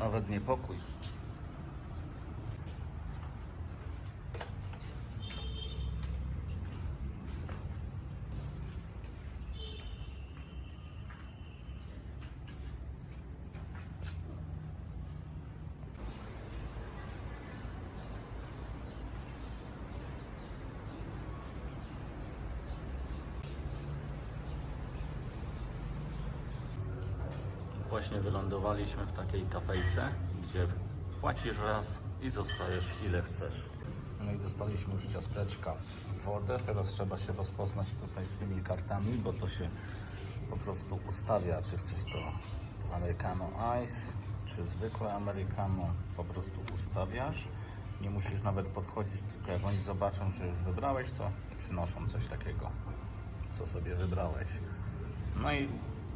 Nawet niepokój. Właśnie wylądowaliśmy w takiej kafejce, gdzie płacisz raz i zostajesz ile chcesz. No i dostaliśmy już ciasteczka, wodę. Teraz trzeba się rozpoznać tutaj z tymi kartami, bo to się po prostu ustawia, czy chcesz to Americano Ice, czy zwykłe Americano. Po prostu ustawiasz. Nie musisz nawet podchodzić, tylko jak oni zobaczą, że już wybrałeś, to przynoszą coś takiego, co sobie wybrałeś. No i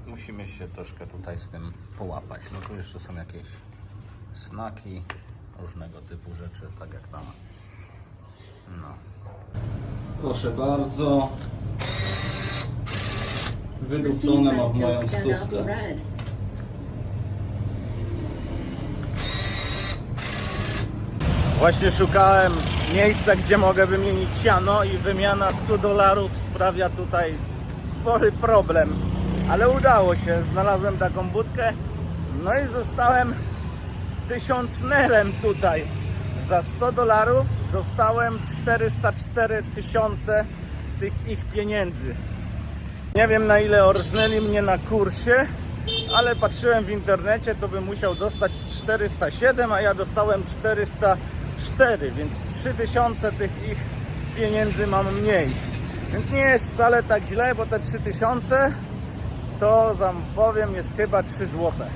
musimy się troszkę tutaj z tym połapać. No tu jeszcze są jakieś snaki, różnego typu rzeczy, tak jak tam. No. Proszę bardzo. Wydrucone ma w moją stówkę. Właśnie szukałem miejsca, gdzie mogę wymienić siano i wymiana 100 dolarów sprawia tutaj spory problem. Ale udało się, znalazłem taką budkę, no i zostałem tysiącznerem tutaj. Za 100 dolarów dostałem 404 tysiące tych ich pieniędzy. Nie wiem na ile orznęli mnie na kursie, ale patrzyłem w internecie, to bym musiał dostać 407, a ja dostałem 404, więc 3000 tych ich pieniędzy mam mniej. Więc nie jest wcale tak źle, bo te 3000 to wam powiem jest chyba 3 złote.